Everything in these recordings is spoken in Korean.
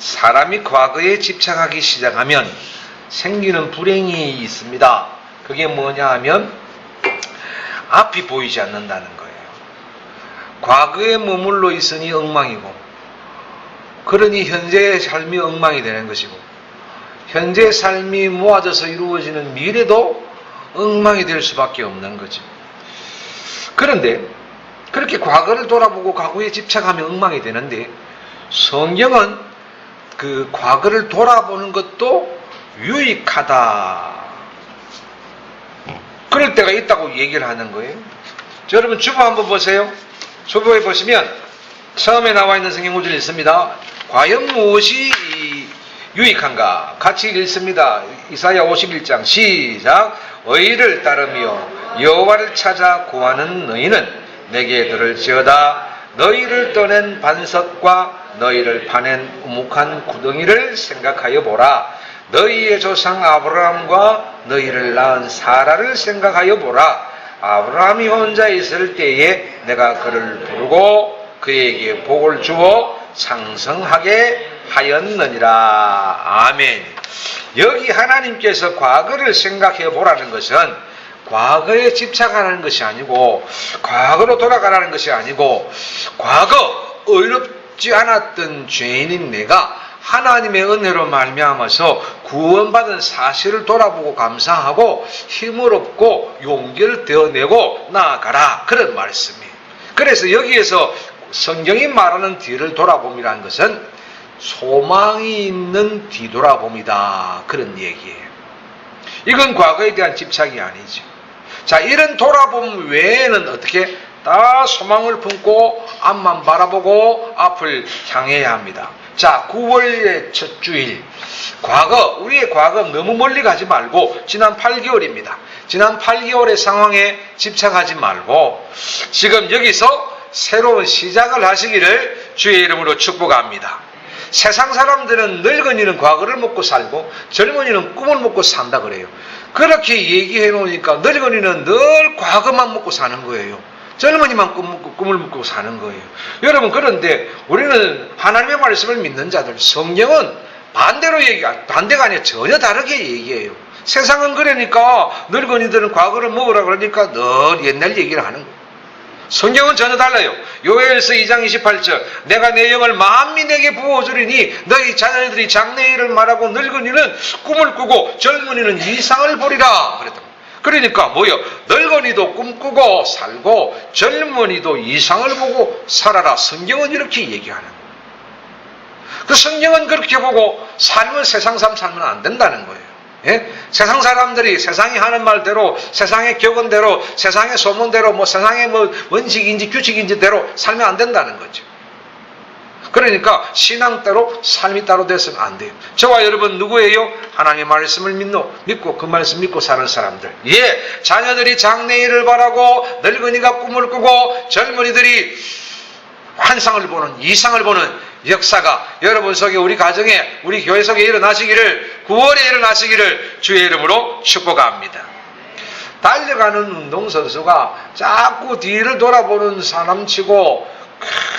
사람이 과거에 집착하기 시작하면 생기는 불행이 있습니다. 그게 뭐냐 하면 앞이 보이지 않는다는 거예요. 과거에 머물러 있으니 엉망이고, 그러니 현재의 삶이 엉망이 되는 것이고, 현재의 삶이 모아져서 이루어지는 미래도 엉망이 될 수밖에 없는 거죠. 그런데 그렇게 과거를 돌아보고 과거에 집착하면 엉망이 되는데 성경은 그 과거를 돌아보는 것도 유익하다. 그럴 때가 있다고 얘기를 하는 거예요. 자, 여러분 주보 한번 보세요. 주보에 보시면 처음에 나와 있는 성경 구절이 있습니다. 과연 무엇이 유익한가? 같이 읽습니다. 이사야 51장 시작. 의를 따르며 여호와를 찾아 구하는 너희는 내게 들을지어다. 너희를 떠낸 반석과 너희를 파낸 우묵한 구덩이를 생각하여 보라. 너희의 조상 아브라함과 너희를 낳은 사라를 생각하여 보라. 아브라함이 혼자 있을 때에 내가 그를 부르고 그에게 복을 주어 상성하게 하였느니라. 아멘. 여기 하나님께서 과거를 생각해 보라는 것은 과거에 집착하라는 것이 아니고 과거로 돌아가라는 것이 아니고 과거 의 롭지 않았던 죄인인 내가 하나님의 은혜로 말미암아서 구원받은 사실을 돌아보고 감사하고 힘을 얻고 용기를 되어내고 나아가라 그런 말씀이에요. 그래서 여기에서 성경이 말하는 뒤를 돌아봄이라는 것은 소망이 있는 뒤돌아봄이다 그런 얘기예요. 이건 과거에 대한 집착이 아니죠. 자, 이런 돌아봄 외에는 어떻게 다 소망을 품고 앞만 바라보고 앞을 향해야 합니다. 자, 9월의 첫 주일. 과거, 우리의 과거 너무 멀리 가지 말고 지난 8개월입니다. 지난 8개월의 상황에 집착하지 말고 지금 여기서 새로운 시작을 하시기를 주의 이름으로 축복합니다. 세상 사람들은 늙은이는 과거를 먹고 살고 젊은이는 꿈을 먹고 산다 그래요. 그렇게 얘기해 놓으니까 늙은이는 늘 과거만 먹고 사는 거예요. 젊은이만 꿈 꿈을 먹고 사는 거예요. 여러분 그런데 우리는 하나님의 말씀을 믿는 자들 성경은 반대로 얘기 반대가 아니라 전혀 다르게 얘기해요. 세상은 그러니까 늙은이들은 과거를 먹으라 그러니까 늘 옛날 얘기를 하는 거예요. 성경은 전혀 달라요. 요엘서 2장 28절 내가 내 영을 만민에게 부어주리니 너희 자녀들이 장래일을 말하고 늙은이는 꿈을 꾸고 젊은이는 이상을 보리라 그랬다. 그러니까 뭐요? 늙은이도 꿈꾸고 살고 젊은이도 이상을 보고 살아라. 성경은 이렇게 얘기하는 거예요. 그 성경은 그렇게 보고 삶은 세상 삶 살면 안 된다는 거예요. 예? 세상 사람들이 세상이 하는 말대로 세상의 격언대로 세상의 소문대로 뭐 세상의 뭐 원칙인지 규칙인지대로 살면 안 된다는 거죠. 그러니까 신앙 따로 삶이 따로 돼서는 안 돼요. 저와 여러분 누구예요? 하나님의 말씀을 믿노 믿고 그 말씀 믿고 사는 사람들. 예, 자녀들이 장래일을 바라고 늙은이가 꿈을 꾸고 젊은이들이 환상을 보는 이상을 보는 역사가 여러분 속에 우리 가정에 우리 교회 속에 일어나시기를 9월에 일어나시기를 주의 이름으로 축복합니다. 달려가는 운동선수가 자꾸 뒤를 돌아보는 사람치고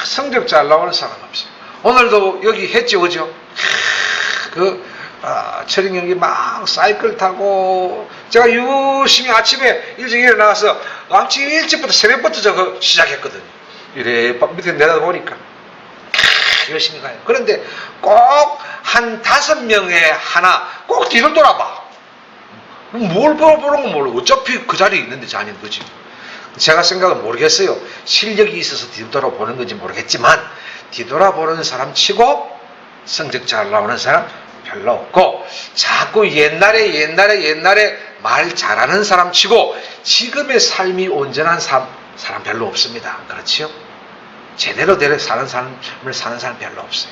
성적 잘 나오는 사람 없어요. 오늘도 여기 했죠, 그죠? 그 아, 철인 경기 막 사이클 타고 제가 유심히 아침에 일찍 일어나서 아침 일찍부터 새벽부터 저거 시작했거든요. 이래 밑에 내다보니까 열심히 가요. 그런데 꼭 한 다섯 명에 하나 꼭 뒤를 돌아봐. 뭘 보는 건 몰라. 어차피 그 자리에 있는데 자는 거지. 제가 생각은 모르겠어요. 실력이 있어서 뒤돌아보는 건지 모르겠지만 뒤돌아보는 사람 치고 성적 잘 나오는 사람 별로 없고 자꾸 옛날에 옛날에 옛날에 말 잘하는 사람 치고 지금의 삶이 온전한 사람, 사람 별로 없습니다. 그렇지요? 제대로 되려 사는 삶을 사는 사람 별로 없어요.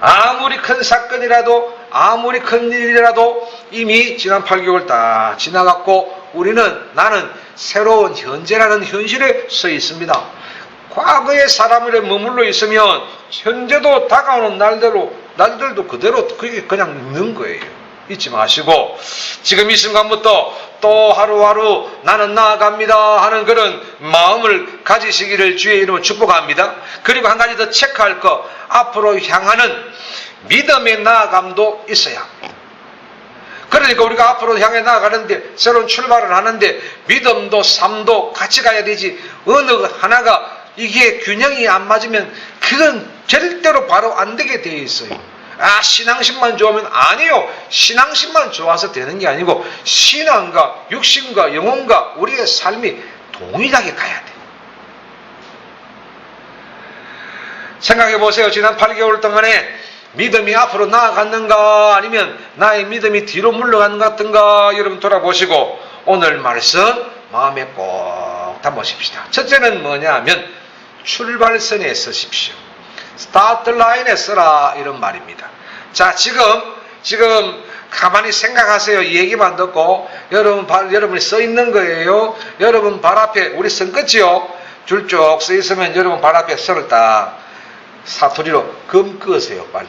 아무리 큰 사건이라도 아무리 큰 일이라도 이미 지난 8개월 다 지나갔고 우리는 나는 새로운 현재라는 현실에 서 있습니다. 과거의 사람을 머물러 있으면 현재도 다가오는 날대로 날들도 그대로 그게 그냥 있는 거예요. 잊지 마시고 지금 이 순간부터 또 하루하루 나는 나아갑니다 하는 그런 마음을 가지시기를 주의 이름으로 축복합니다. 그리고 한 가지 더 체크할 거 앞으로 향하는 믿음의 나아감도 있어야 합니다. 그러니까 우리가 앞으로 향해 나아가는데 새로운 출발을 하는데 믿음도 삶도 같이 가야 되지 어느 하나가 이게 균형이 안 맞으면 그건 절대로 바로 안 되게 되어 있어요. 아 신앙심만 좋으면 아니요 신앙심만 좋아서 되는 게 아니고 신앙과 육신과 영혼과 우리의 삶이 동일하게 가야 돼. 생각해 보세요. 지난 8개월 동안에 믿음이 앞으로 나아갔는가 아니면 나의 믿음이 뒤로 물러가는 것 같은가 여러분 돌아보시고 오늘 말씀 마음에 꼭 담으십시다. 첫째는 뭐냐 하면 출발선에 서십시오. 스타트 라인에 서라 이런 말입니다. 자 지금 지금 가만히 생각하세요. 얘기만 듣고 여러분 발, 여러분이 써 있는 거예요. 여러분 발 앞에 우리 선 끝이요. 줄 쭉 써 있으면 여러분 발 앞에 선을 딱 사투리로 금 끄세요 빨리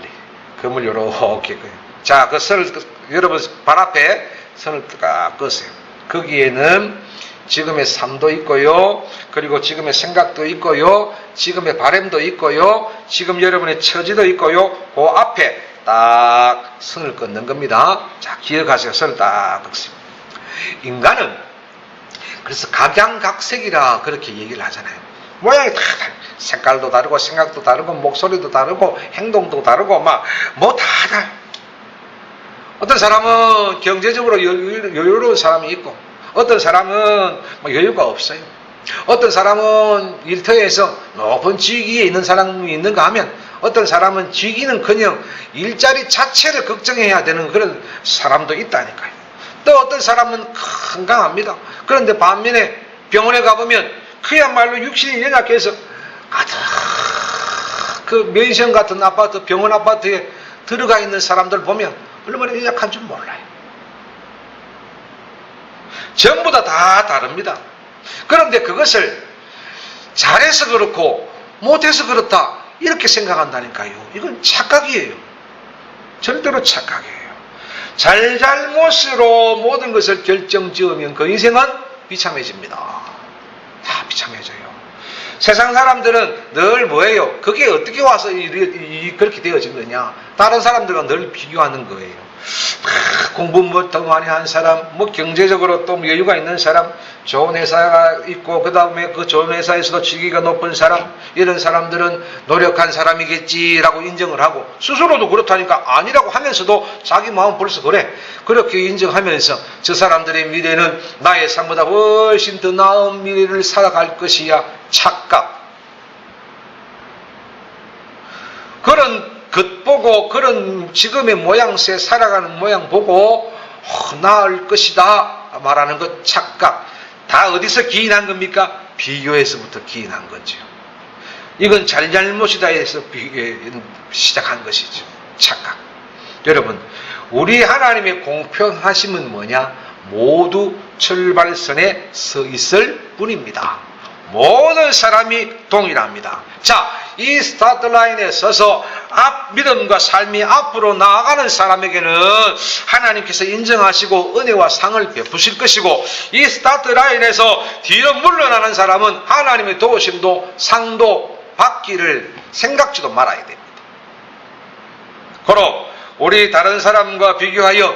금을 요렇게 끄요 자그 선을 끄- 여러분 발 앞에 선을 딱 끄세요. 거기에는 지금의 삶도 있고요. 그리고 지금의 생각도 있고요. 지금의 바램도 있고요. 지금 여러분의 처지도 있고요. 그 앞에 딱 선을 끊는 겁니다. 자 기억하세요. 선을 딱 긋습니다. 인간은 그래서 각양각색이라 그렇게 얘기를 하잖아요. 모양이 다 색깔도 다르고 생각도 다르고 목소리도 다르고 행동도 다르고 막 뭐다 달라. 어떤 사람은 경제적으로 여유, 여유로운 사람이 있고 어떤 사람은 뭐 여유가 없어요. 어떤 사람은 일터에서 높은 직위에 있는 사람이 있는가 하면 어떤 사람은 직위는커녕 일자리 자체를 걱정해야 되는 그런 사람도 있다니까요. 또 어떤 사람은 건강합니다. 그런데 반면에 병원에 가보면 그야말로 육신이 연약해서 가득 그 맨션 같은 아파트, 병원 아파트에 들어가 있는 사람들 보면 얼마나 연약한 줄 몰라요. 전부 다 다 다릅니다. 그런데 그것을 잘해서 그렇고 못해서 그렇다 이렇게 생각한다니까요. 이건 착각이에요. 절대로 착각이에요. 잘잘못으로 모든 것을 결정 지으면 그 인생은 비참해집니다. 다 비참해져요. 세상 사람들은 늘 뭐예요? 그게 어떻게 와서 이, 이- 그렇게 되어진 거냐? 다른 사람들과 늘 비교하는 거예요. 막 공부 뭐 더 많이 한 사람, 뭐 경제적으로 또 여유가 있는 사람, 좋은 회사가 있고 그 다음에 그 좋은 회사에서도 직위가 높은 사람, 이런 사람들은 노력한 사람이겠지라고 인정을 하고 스스로도 그렇다니까 아니라고 하면서도 자기 마음 벌써 그래. 그렇게 인정하면서 저 사람들의 미래는 나의 삶보다 훨씬 더 나은 미래를 살아갈 것이야 착각. 그런 것 보고 그런 지금의 모양새 살아가는 모양 보고 어, 나을 것이다 말하는 것 착각 다 어디서 기인한 겁니까? 비교에서부터 기인한 거죠. 이건 잘잘못이다 해서 비- 예, 시작한 것이죠. 착각. 여러분 우리 하나님의 공평하심은 뭐냐? 모두 출발선에 서 있을 뿐입니다. 모든 사람이 동일합니다. 자, 이 스타트 라인에 서서 앞 믿음과 삶이 앞으로 나아가는 사람에게는 하나님께서 인정하시고 은혜와 상을 베푸실 것이고 이 스타트 라인에서 뒤로 물러나는 사람은 하나님의 도우심도 상도 받기를 생각지도 말아야 됩니다. 고로 우리 다른 사람과 비교하여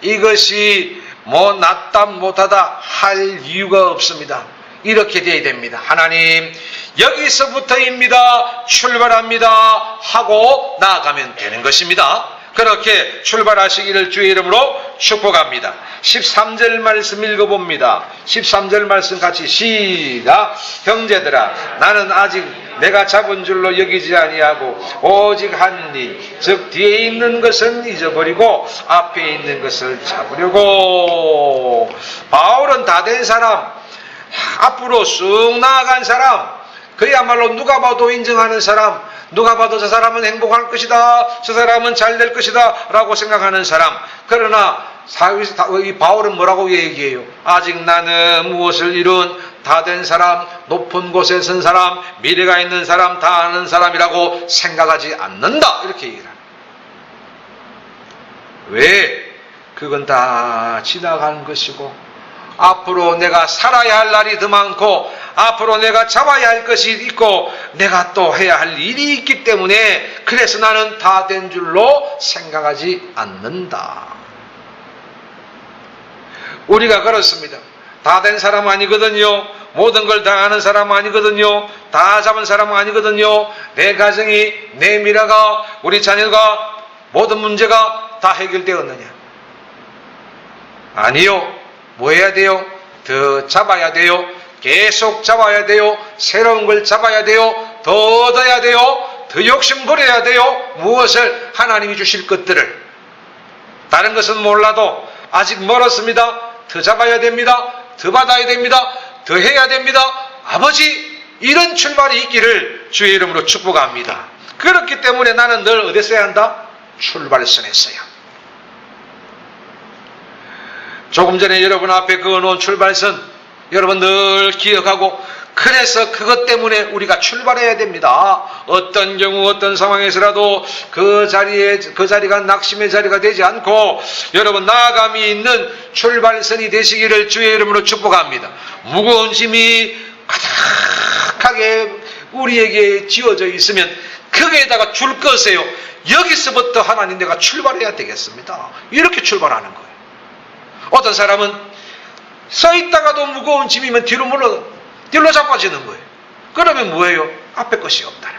이것이 뭐 낫다 못하다 할 이유가 없습니다. 이렇게 돼야 됩니다. 하나님 여기서부터입니다. 출발합니다. 하고 나아가면 되는 것입니다. 그렇게 출발하시기를 주의 이름으로 축복합니다. 13절 말씀 읽어봅니다. 13절 말씀 같이 시작. 형제들아 나는 아직 내가 잡은 줄로 여기지 아니하고 오직 한 일, 즉 뒤에 있는 것은 잊어버리고 앞에 있는 것을 잡으려고 바울은 다 된 사람 앞으로 쑥 나아간 사람 그야말로 누가 봐도 인정하는 사람 누가 봐도 저 사람은 행복할 것이다 저 사람은 잘 될 것이다 라고 생각하는 사람. 그러나 이 바울은 뭐라고 얘기해요? 아직 나는 무엇을 이룬 다 된 사람 높은 곳에 선 사람 미래가 있는 사람 다 아는 사람이라고 생각하지 않는다. 이렇게 얘기를 합니다. 왜? 그건 다 지나가는 것이고 앞으로 내가 살아야 할 날이 더 많고 앞으로 내가 잡아야 할 것이 있고 내가 또 해야 할 일이 있기 때문에 그래서 나는 다 된 줄로 생각하지 않는다. 우리가 그렇습니다. 다 된 사람 아니거든요. 모든 걸 다 아는 사람 아니거든요. 다 잡은 사람 아니거든요. 내 가정이, 내 미래가, 우리 자녀가 모든 문제가 다 해결되었느냐? 아니요. 뭐 해야 돼요? 더 잡아야 돼요. 계속 잡아야 돼요. 새로운 걸 잡아야 돼요. 더 얻어야 돼요. 더 욕심 부려야 돼요. 무엇을 하나님이 주실 것들을. 다른 것은 몰라도 아직 멀었습니다. 더 잡아야 됩니다. 더 받아야 됩니다. 더 해야 됩니다. 아버지, 이런 출발이 있기를 주의 이름으로 축복합니다. 그렇기 때문에 나는 늘 어디 써야 한다? 출발선에 써야 한다. 조금 전에 여러분 앞에 그어놓은 출발선 여러분 늘 기억하고 그래서 그것 때문에 우리가 출발해야 됩니다. 어떤 경우 어떤 상황에서라도 그 자리에 그 자리가 낙심의 자리가 되지 않고 여러분 나아감이 있는 출발선이 되시기를 주의 이름으로 축복합니다. 무거운 짐이 가득하게 우리에게 지어져 있으면 거기에다가 줄 것이에요. 여기서부터 하나님 내가 출발해야 되겠습니다. 이렇게 출발하는 거예요. 어떤 사람은 서 있다가도 무거운 짐이면 뒤로 물러 뒤로 자빠지는 거예요. 그러면 뭐예요? 앞에 것이 없다는.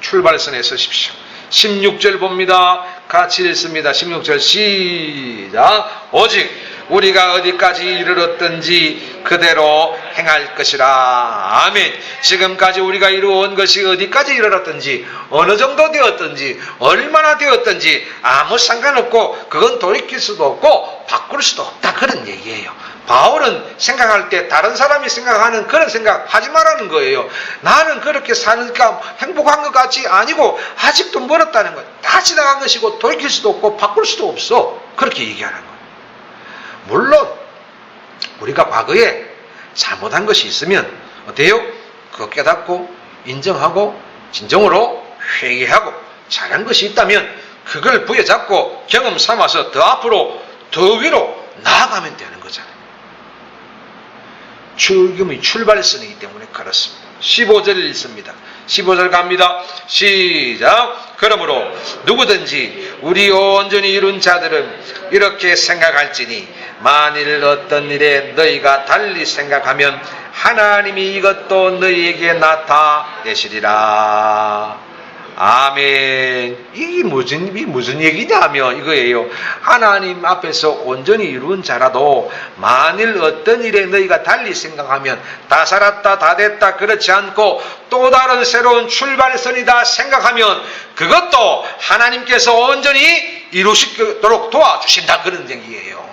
출발선에 서십시오. 16절 봅니다. 같이 읽습니다. 16절 시작. 오직 우리가 어디까지 이르렀든지 그대로 행할 것이라. 아멘. 지금까지 우리가 이루어온 것이 어디까지 이르렀든지 어느 정도 되었든지 얼마나 되었든지 아무 상관없고 그건 돌이킬 수도 없고 바꿀 수도 없다 그런 얘기예요. 바울은 생각할 때 다른 사람이 생각하는 그런 생각 하지 말라는 거예요. 나는 그렇게 사니까 행복한 것 같지 아니고 아직도 멀었다는 거예요. 다 지나간 것이고 돌이킬 수도 없고 바꿀 수도 없어. 그렇게 얘기하는 거예요. 물론 우리가 과거에 잘못한 것이 있으면 어때요? 그거 깨닫고 인정하고 진정으로 회개하고 잘한 것이 있다면 그걸 부여잡고 경험 삼아서 더 앞으로 더 위로 나아가면 되는 거잖아요. 출금이 출발선이기 때문에 그렇습니다. 15절 읽습니다. 15절 갑니다. 시작. 그러므로 누구든지 우리 온전히 이룬 자들은 이렇게 생각할지니 만일 어떤 일에 너희가 달리 생각하면 하나님이 이것도 너희에게 나타내시리라. 아멘. 이게 무슨, 이게 무슨 얘기냐면 이거예요. 하나님 앞에서 온전히 이룬 자라도 만일 어떤 일에 너희가 달리 생각하면 다 살았다, 다 됐다, 그렇지 않고 또 다른 새로운 출발선이다 생각하면 그것도 하나님께서 온전히 이루시도록 도와주신다. 그런 얘기예요.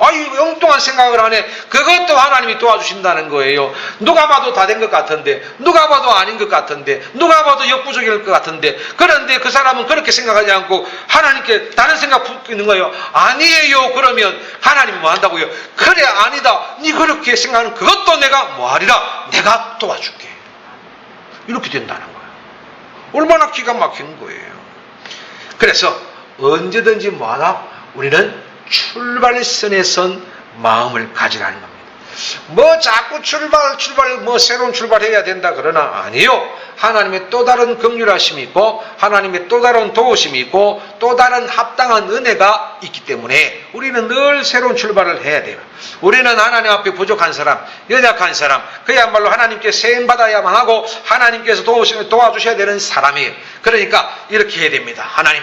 아이 엉뚱한 생각을 하네. 그것도 하나님이 도와주신다는 거예요. 누가 봐도 다 된 것 같은데, 누가 봐도 아닌 것 같은데, 누가 봐도 역부족일 것 같은데, 그런데 그 사람은 그렇게 생각하지 않고 하나님께 다른 생각 있는 거예요. 아니에요. 그러면 하나님이 뭐 한다고요? 그래 아니다. 네 그렇게 생각하는 그것도 내가 뭐 하리라. 내가 도와줄게. 이렇게 된다는 거예요. 얼마나 기가 막힌 거예요. 그래서 언제든지 뭐하나 우리는 출발선에 선 마음을 가지라는 겁니다. 뭐 자꾸 출발 출발 뭐 새로운 출발해야 된다 그러나 아니요. 하나님의 또 다른 긍휼하심이 있고 하나님의 또 다른 도우심이 있고 또 다른 합당한 은혜가 있기 때문에 우리는 늘 새로운 출발을 해야 돼요. 우리는 하나님 앞에 부족한 사람, 연약한 사람, 그야말로 하나님께 세임 받아야만 하고 하나님께서 도우시면 도와주셔야 되는 사람이에요. 그러니까 이렇게 해야 됩니다. 하나님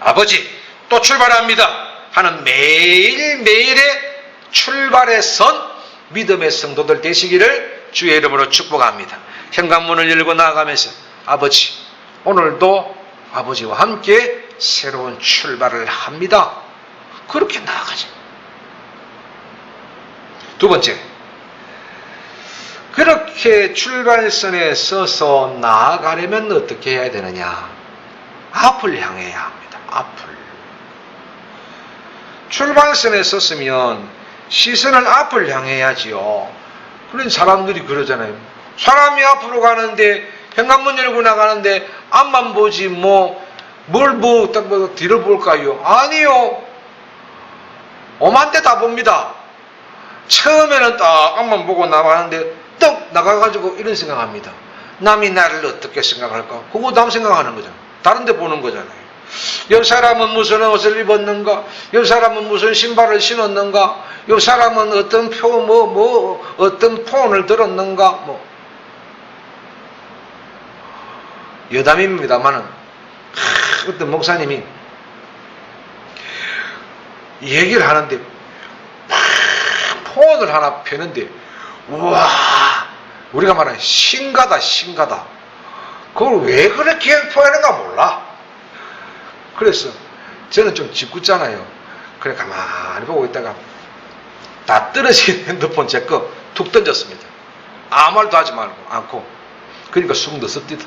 아버지 또 출발합니다. 하는 매일매일의 출발의 선 믿음의 성도들 되시기를 주의 이름으로 축복합니다. 현관문을 열고 나아가면서 아버지 오늘도 아버지와 함께 새로운 출발을 합니다. 그렇게 나아가자. 두 번째 그렇게 출발선에 서서 나아가려면 어떻게 해야 되느냐? 앞을 향해야 합니다. 앞을. 출발선에 섰으면 시선을 앞을 향해야지요. 그런 사람들이 그러잖아요. 사람이 앞으로 가는데 현관문 열고 나가는데 앞만 보지 뭐 뭘 뭐, 뭐 뒤를 볼까요? 아니요. 오만대 다 봅니다. 처음에는 딱 앞만 보고 나가는데 떡 나가가지고 이런 생각합니다. 남이 나를 어떻게 생각할까? 그거 남 생각하는 거잖아. 다른 데 보는 거잖아요. 옆 사람은 무슨 옷을 입었는가? 옆 사람은 무슨 신발을 신었는가? 옆 사람은 어떤 표, 뭐, 뭐, 어떤 폰을 들었는가? 뭐. 여담입니다만은, 하, 어떤 목사님이 얘기를 하는데, 막 폰을 하나 펴는데, 우와, 우리가 말하는 신가다, 신가다. 그걸 왜 그렇게 표현하는가 몰라. 그래서 저는 좀 짓궂잖아요. 그래 가만히 보고 있다가 다 떨어진 핸드폰 제 거 툭 던졌습니다. 아무 말도 하지 말고 않고 그러니까 숨 넣었디다.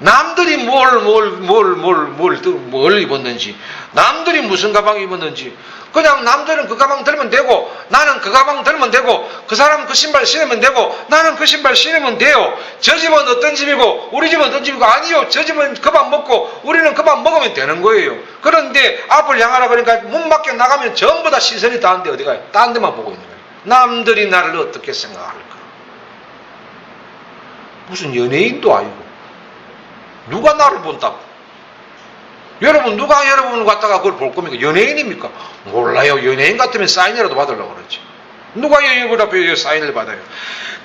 남들이 뭘뭘 뭘 뭘 뭘 입었는지 남들이 무슨 가방 입었는지 그냥 남들은 그 가방 들면 되고 나는 그 가방 들면 되고 그 사람은 그 신발 신으면 되고 나는 그 신발 신으면 돼요. 저 집은 어떤 집이고 우리 집은 어떤 집이고 아니요. 저 집은 그 밥 먹고 우리는 그 밥 먹으면 되는 거예요. 그런데 앞을 향하라 그러니까 문 밖에 나가면 전부 다 시선이 다른데 어디 가요? 딴 데만 보고 있는 거예요. 남들이 나를 어떻게 생각할까? 무슨 연예인도 아니고 누가 나를 본다고? 여러분 누가 여러분을 갖다가 그걸 볼 겁니까? 연예인입니까? 몰라요. 연예인 같으면 사인이라도 받으려고 그러지. 누가 여러분 앞에 사인을 받아요?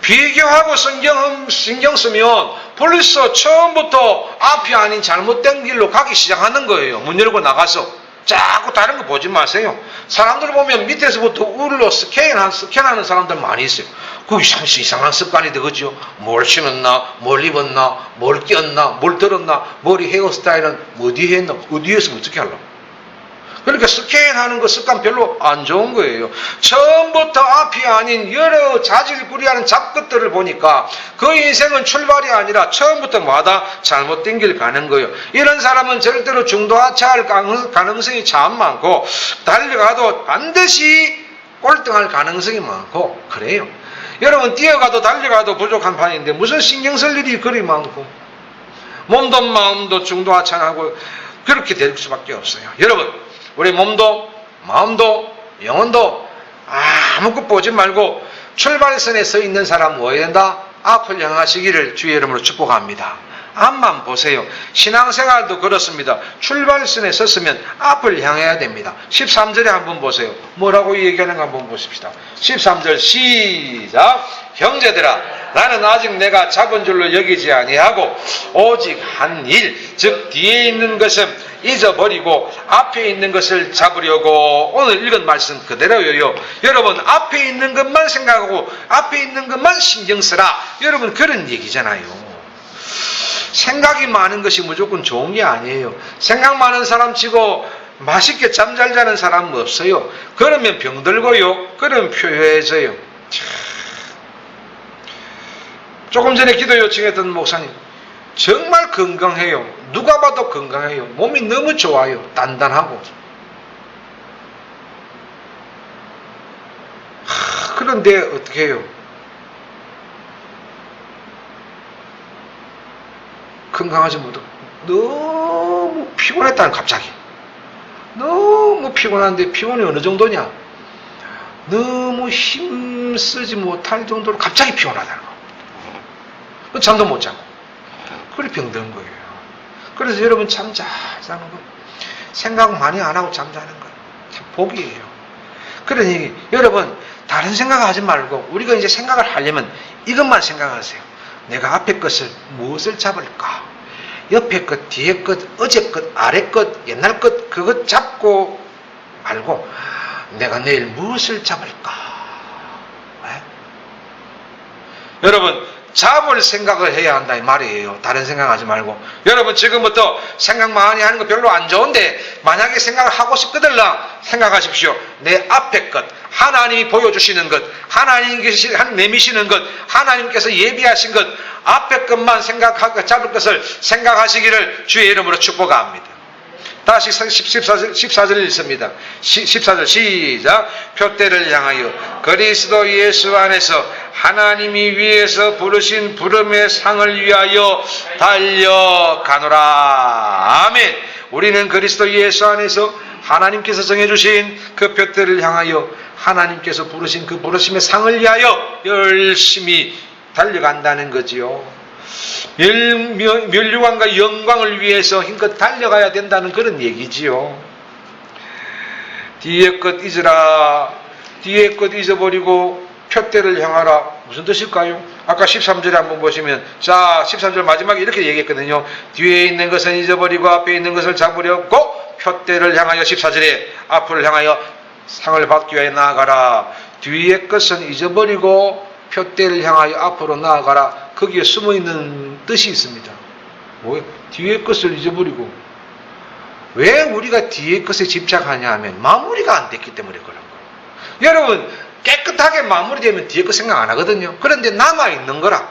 비교하고 신경, 신경 쓰면 벌써 처음부터 앞이 아닌 잘못된 길로 가기 시작하는 거예요. 문 열고 나가서. 자꾸 다른 거 보지 마세요. 사람들 보면 밑에서부터 우르르 스캔한, 스캔하는 사람들 많이 있어요. 참 이상한 습관이다, 그죠? 뭘 신었나, 뭘 입었나, 뭘 꼈나, 뭘 들었나, 머리 헤어스타일은 어디 했나, 어디에서 어떻게 하려고. 그러니까 스캔하는 거 습관 별로 안 좋은 거예요. 처음부터 앞이 아닌 여러 자질구리하는 잡것들을 보니까 그 인생은 출발이 아니라 처음부터 마다 잘못된 길 가는 거예요. 이런 사람은 절대로 중도하차할 가능성이 참 많고 달려가도 반드시 꼴등할 가능성이 많고 그래요. 여러분 뛰어가도 달려가도 부족한 판인데 무슨 신경 쓸 일이 그리 많고 몸도 마음도 중도하차하고 그렇게 될 수밖에 없어요. 여러분 우리 몸도 마음도 영혼도 아무것도 보지 말고 출발선에 서 있는 사람 뭐해야 된다? 앞을 향하시기를 주의 이름으로 축복합니다. 앞만 보세요. 신앙생활도 그렇습니다. 출발선에 섰으면 앞을 향해야 됩니다. 13절에 한번 보세요. 뭐라고 얘기하는가 한번 보십시다. 13절 시작. 형제들아 나는 아직 내가 잡은 줄로 여기지 아니하고 오직 한 일, 즉 뒤에 있는 것은 잊어버리고 앞에 있는 것을 잡으려고 오늘 읽은 말씀 그대로예요. 여러분 앞에 있는 것만 생각하고 앞에 있는 것만 신경 쓰라. 여러분 그런 얘기잖아요. 생각이 많은 것이 무조건 좋은 게 아니에요. 생각 많은 사람 치고 맛있게 잠 잘 자는 사람은 없어요. 그러면 병들고요. 그러면 표효해져요. 조금 전에 기도 요청했던 목사님 정말 건강해요. 누가 봐도 건강해요. 몸이 너무 좋아요. 단단하고. 하, 그런데 어떻게 해요? 건강하지 못하고 너무 피곤했다는 갑자기. 너무 피곤한데 피곤이 어느 정도냐? 너무 힘쓰지 못할 정도로 갑자기 피곤하다는 거. 잠도 못 자고. 그래 병든 거예요. 그래서 여러분 잠 잘 자는 거. 생각 많이 안 하고 잠자는 거. 참 복이에요. 그러니 여러분 다른 생각하지 말고 우리가 이제 생각을 하려면 이것만 생각하세요. 내가 앞에 것을 무엇을 잡을까? 옆에 것, 뒤에 것, 어제 것, 아래 것, 옛날 것, 그것 잡고 말고 내가 내일 무엇을 잡을까? 네? 여러분, 잡을 생각을 해야 한다 이 말이에요. 다른 생각하지 말고. 여러분 지금부터 생각 많이 하는 거 별로 안 좋은데 만약에 생각을 하고 싶거들라 생각하십시오. 내 앞에 것, 하나님이 보여주시는 것, 하나님께서 내미시는 것, 하나님께서 예비하신 것, 앞에 것만 생각하고 잡을 것을 생각하시기를 주의 이름으로 축복합니다. 다시 14절, 14절 읽습니다. 14절 시작. 표대를 향하여 그리스도 예수 안에서 하나님이 위에서 부르신 부름의 상을 위하여 달려가노라. 아멘. 우리는 그리스도 예수 안에서 하나님께서 정해주신 그 표대를 향하여 하나님께서 부르신 그 부르심의 상을 위하여 열심히 달려간다는 거지요. 멸류관과 영광을 위해서 힘껏 달려가야 된다는 그런 얘기지요. 뒤에 것 잊으라. 뒤에 것 잊어버리고 표대를 향하라. 무슨 뜻일까요? 아까 13절에 한번 보시면, 자, 13절 마지막에 이렇게 얘기했거든요. 뒤에 있는 것은 잊어버리고 앞에 있는 것을 잡으려고 표대를 향하여 14절에 앞을 향하여 상을 받기 위하여 나아가라. 뒤에 것은 잊어버리고 표대를 향하여 앞으로 나아가라. 거기에 숨어 있는 뜻이 있습니다. 뭐예요? 뒤에 것을 잊어버리고. 왜 우리가 뒤에 것에 집착하냐 하면 마무리가 안 됐기 때문에 그런 거예요. 여러분, 깨끗하게 마무리되면 뒤에 거 생각 안 하거든요. 그런데 남아 있는 거라.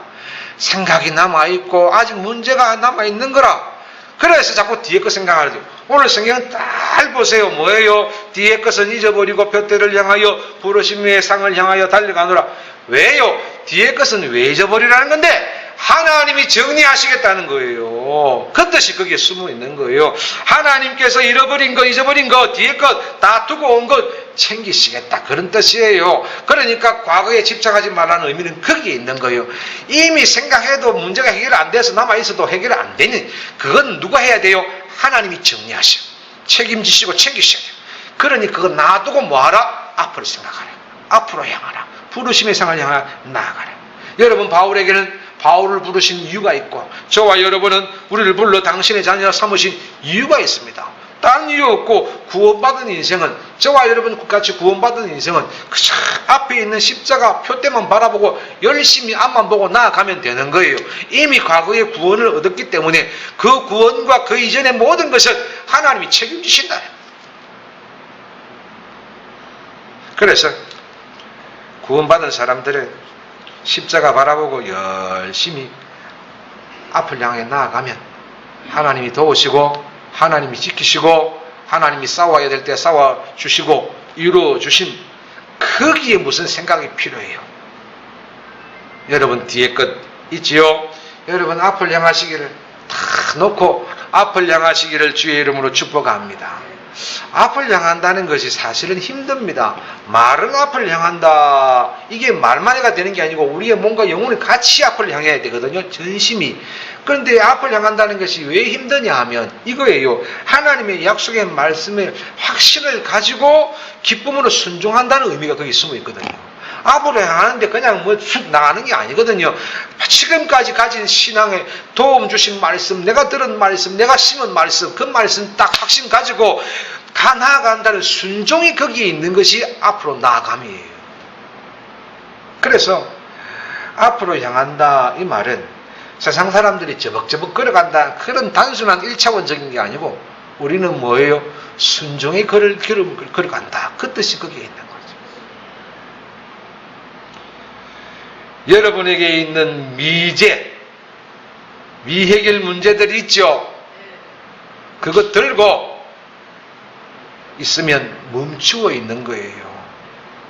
생각이 남아 있고, 아직 문제가 남아 있는 거라. 그래서 자꾸 뒤에 거 생각하죠. 오늘 성경은 딱 보세요. 뭐예요? 뒤에 것은 잊어버리고 표대를 향하여 부르심의 상을 향하여 달려가노라. 왜요? 뒤에 것은 왜 잊어버리라는 건데 하나님이 정리하시겠다는 거예요. 그 뜻이 거기에 숨어 있는 거예요. 하나님께서 잃어버린 거, 잊어버린 거, 뒤에 것 다 두고 온 것 챙기시겠다. 그런 뜻이에요. 그러니까 과거에 집착하지 말라는 의미는 거기에 있는 거예요. 이미 생각해도 문제가 해결 안 돼서 남아있어도 해결 안 되는 그건 누가 해야 돼요? 하나님이 정리하셔. 책임지시고 챙기셔야 돼요. 그러니 그거 놔두고 뭐하라? 앞으로 생각하라. 앞으로 향하라. 부르심의 상을 향하여 나아가라. 여러분 바울에게는 바울을 부르신 이유가 있고 저와 여러분은 우리를 불러 당신의 자녀 삼으신 이유가 있습니다. 다른 이유 없고 구원받은 인생은 저와 여러분 같이 구원받은 인생은 그저 앞에 있는 십자가 표대만 바라보고 열심히 앞만 보고 나아가면 되는 거예요. 이미 과거에 구원을 얻었기 때문에 그 구원과 그 이전의 모든 것을 하나님이 책임지신다. 그래서 구원받은 사람들은 십자가 바라보고 열심히 앞을 향해 나아가면 하나님이 도우시고 하나님이 지키시고 하나님이 싸워야 될 때 싸워 주시고 이루어 주신 거기에 무슨 생각이 필요해요. 여러분 뒤에 것 있지요? 여러분 앞을 향하시기를 다 놓고 앞을 향하시기를 주의 이름으로 축복합니다. 앞을 향한다는 것이 사실은 힘듭니다. 말은 앞을 향한다. 이게 말만 해가 되는 게 아니고 우리의 몸과 영혼이 같이 앞을 향해야 되거든요. 전심이. 그런데 앞을 향한다는 것이 왜 힘드냐 하면 이거예요. 하나님의 약속의 말씀에 확신을 가지고 기쁨으로 순종한다는 의미가 거기 숨어 있거든요. 앞으로 향하는데 그냥 뭐 쑥 나가는 게 아니거든요. 지금까지 가진 신앙에 도움 주신 말씀, 내가 들은 말씀, 내가 심은 말씀, 그 말씀 딱 확신 가지고 가 나아간다는 순종이 거기에 있는 것이 앞으로 나아감이에요. 그래서 앞으로 향한다 이 말은 세상 사람들이 저벅저벅 걸어간다 그런 단순한 일차원적인 게 아니고 우리는 뭐예요? 순종의 걸을 걸음 걸어간다 그 뜻이 거기에 있는 거죠. 여러분에게 있는 미제, 미해결 문제들이 있죠. 그거 들고 있으면 멈추어 있는 거예요.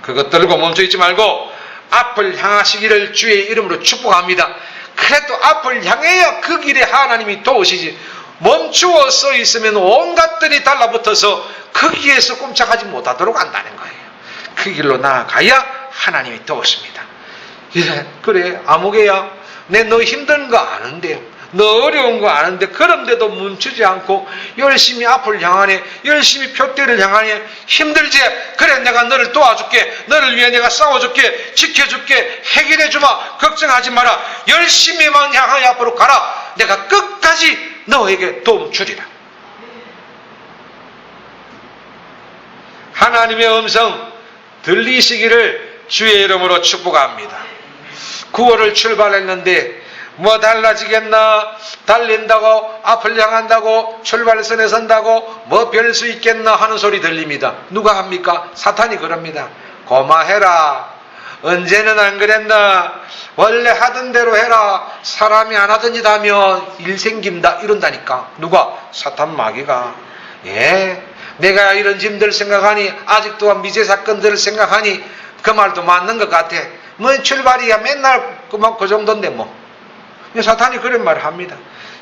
그것 들고 멈춰 있지 말고 앞을 향하시기를 주의 이름으로 축복합니다. 그래도 앞을 향해야 그 길에 하나님이 도우시지. 멈추어 서 있으면 온갖들이 달라붙어서 거기에서 꼼짝하지 못하도록 한다는 거예요. 그 길로 나아가야 하나님이 도우십니다. 예, 그래, 아무개야. 내 너 힘든 거 아는데, 너 어려운 거 아는데, 그런데도 멈추지 않고, 열심히 앞을 향하네, 열심히 표대를 향하네, 힘들지? 그래, 내가 너를 도와줄게, 너를 위해 내가 싸워줄게, 지켜줄게, 해결해주마, 걱정하지 마라, 열심히만 향하여 앞으로 가라, 내가 끝까지 너에게 도움 주리라. 하나님의 음성 들리시기를 주의 이름으로 축복합니다. 9월을 출발했는데 뭐 달라지겠나 달린다고 앞을 향한다고 출발선에 선다고 뭐 별 수 있겠나 하는 소리 들립니다. 누가 합니까? 사탄이 그럽니다. 고마해라. 언제는 안 그랬나? 원래 하던 대로 해라. 사람이 안 하던 짓 하면 일 생긴다. 이런다니까. 누가? 사탄 마귀가. 예. 내가 이런 짐들 생각하니, 아직도 미제 사건들을 생각하니, 그 말도 맞는 것 같아. 뭐 출발이야 맨날 그만 그 정도인데 뭐. 사탄이 그런 말을 합니다.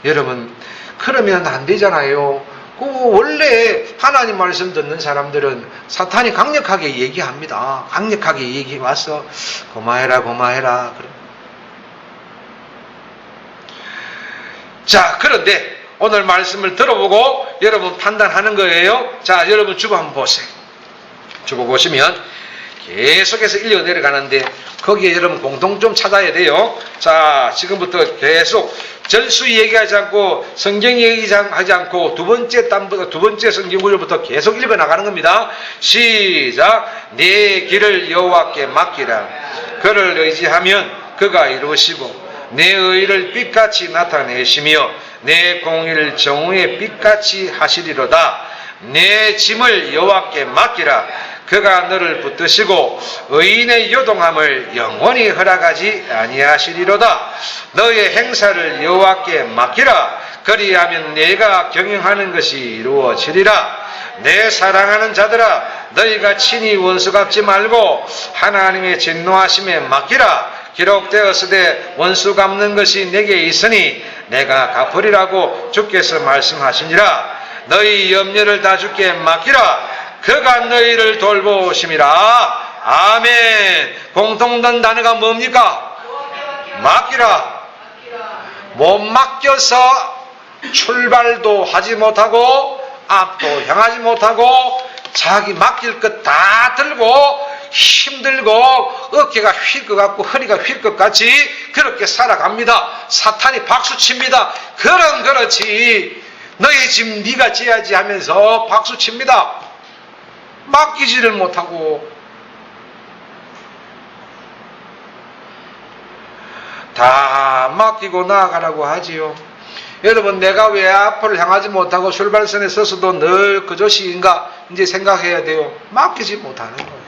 여러분 그러면 안 되잖아요. 그 원래 하나님 말씀 듣는 사람들은 사탄이 강력하게 얘기합니다. 강력하게 얘기해 와서 고마해라 고마해라. 자 그런데 오늘 말씀을 들어보고 여러분 판단하는 거예요. 자 여러분 주보 한번 보세요. 주보 보시면 계속해서 읽어 내려가는데 거기에 여러분 공통점 찾아야 돼요. 자 지금부터 계속 절수 얘기하지 않고 성경 얘기하지 않고 두 번째 단부터 두 번째 성경 구절부터 계속 읽어 나가는 겁니다. 시작. 내 길을 여호와께 맡기라. 그를 의지하면 그가 이루시고 내 의를 빛같이 나타내시며 내 공의를 정오의 빛같이 하시리로다. 내 짐을 여호와께 맡기라. 그가 너를 붙드시고 의인의 요동함을 영원히 허락하지 아니하시리로다. 너의 행사를 여호와께 맡기라. 그리하면 내가 경영하는 것이 이루어지리라. 내 사랑하는 자들아 너희가 친히 원수 갚지 말고 하나님의 진노하심에 맡기라. 기록되었으되 원수 갚는 것이 내게 있으니 내가 갚으리라고 주께서 말씀하시니라. 너희 염려를 다 주께 맡기라. 그가 너희를 돌보심이라. 아멘. 공통된 단어가 뭡니까? 맡기라. 못 맡겨서 출발도 하지 못하고 앞도 향하지 못하고 자기 맡길 것 다 들고 힘들고 어깨가 휠 것 같고 허리가 휠 것 같이 그렇게 살아갑니다. 사탄이 박수 칩니다. 그런 그렇지. 너의 짐 네가 져야지 하면서 박수 칩니다. 맡기지를 못하고 다 맡기고 나아가라고 하지요. 여러분 내가 왜 앞을 향하지 못하고 출발선에 서서도 늘 그조시인가 이제 생각해야 돼요. 맡기지 못하는 거예요.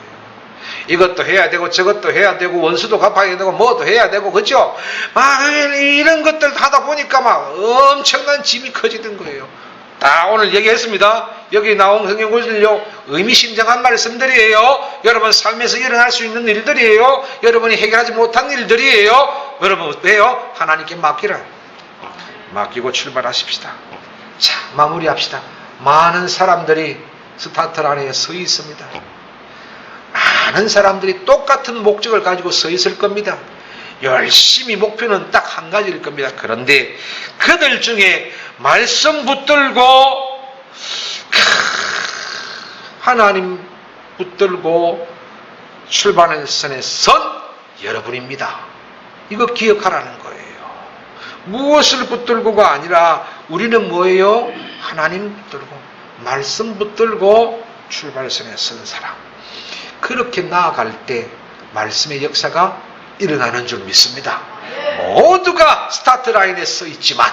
이것도 해야 되고 저것도 해야 되고 원수도 갚아야 되고 뭐도 해야 되고 그죠? 막 이런 것들 하다 보니까 막 엄청난 짐이 커지는 거예요. 다 오늘 얘기했습니다. 여기 나온 성경 구절요 의미심장한 말씀들이에요. 여러분 삶에서 일어날 수 있는 일들이에요. 여러분이 해결하지 못한 일들이에요. 여러분 왜요? 하나님께 맡기라. 맡기고 출발하십시다. 자 마무리합시다. 많은 사람들이 스타트 라인에 서 있습니다. 많은 사람들이 똑같은 목적을 가지고 서 있을 겁니다. 열심히 목표는 딱 한 가지일 겁니다. 그런데 그들 중에 말씀 붙들고 하나님 붙들고 출발의 선에 선 여러분입니다. 이거 기억하라는 거예요. 무엇을 붙들고가 아니라 우리는 뭐예요? 하나님 붙들고 말씀 붙들고 출발선에 선 사람. 그렇게 나아갈 때 말씀의 역사가 일어나는 줄 믿습니다. 모두가 스타트 라인에 서 있지만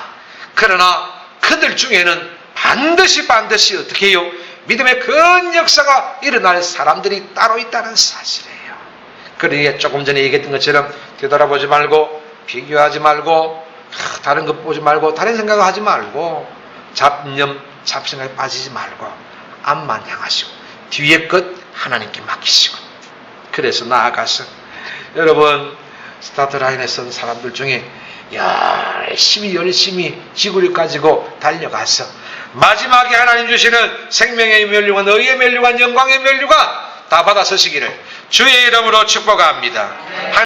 그러나 그들 중에는 반드시 반드시 어떻게 해요? 믿음의 큰 역사가 일어날 사람들이 따로 있다는 사실이에요. 그러기에 조금 전에 얘기했던 것처럼 되돌아보지 말고 비교하지 말고 다른 것 보지 말고 다른 생각을 하지 말고 잡념 잡생각에 빠지지 말고 앞만 향하시고 뒤에 것 하나님께 맡기시고 그래서 나아가서 여러분 스타트 라인에 선 사람들 중에 열심히 열심히 지구를 가지고 달려가서 마지막에 하나님 주시는 생명의 멸류관, 의의 멸류관, 영광의 멸류관 다 받아 서시기를 주의 이름으로 축복합니다.